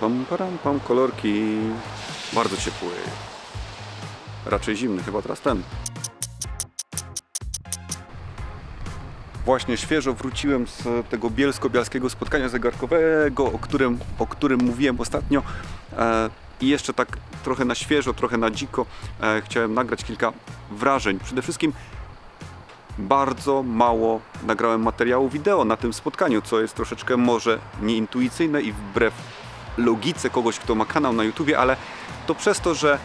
Pam, param, pam, kolorki. Bardzo ciepły. Raczej zimny, chyba teraz ten. Właśnie świeżo wróciłem z tego bielsko-bialskiego spotkania zegarkowego, o którym, o którym mówiłem ostatnio. E, I jeszcze tak trochę na świeżo, trochę na dziko e, chciałem nagrać kilka wrażeń. Przede wszystkim bardzo mało nagrałem materiału wideo na tym spotkaniu, co jest troszeczkę może nieintuicyjne i wbrew logice kogoś, kto ma kanał na YouTubie, ale to przez to, że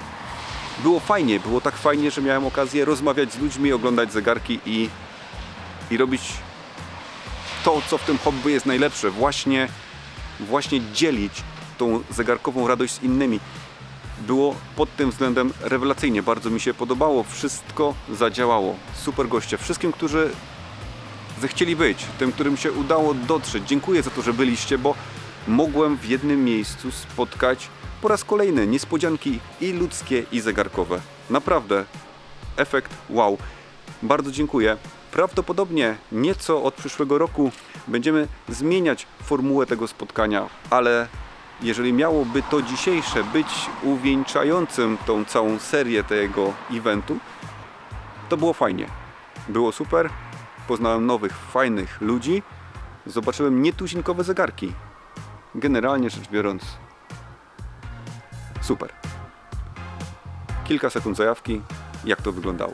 było fajnie, było tak fajnie, że miałem okazję rozmawiać z ludźmi, oglądać zegarki i, i robić to, co w tym hobby jest najlepsze, właśnie, właśnie dzielić tą zegarkową radość z innymi. Było pod tym względem rewelacyjnie, bardzo mi się podobało, wszystko zadziałało. Super goście, wszystkim, którzy zechcieli być, tym, którym się udało dotrzeć. Dziękuję za to, że byliście, bo mogłem w jednym miejscu spotkać po raz kolejny niespodzianki i ludzkie, i zegarkowe. Naprawdę, efekt wow. Bardzo dziękuję. Prawdopodobnie nieco od przyszłego roku będziemy zmieniać formułę tego spotkania, ale jeżeli miałoby to dzisiejsze być uwieńczającym tą całą serię tego eventu, to było fajnie. Było super. Poznałem nowych, fajnych ludzi. Zobaczyłem nietuzinkowe zegarki. Generalnie rzecz biorąc, super. Kilka sekund zajawki, jak to wyglądało.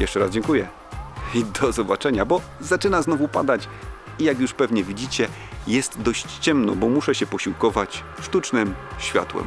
Jeszcze raz dziękuję. I do zobaczenia, bo zaczyna znowu padać. I jak już pewnie widzicie, jest dość ciemno, bo muszę się posiłkować sztucznym światłem.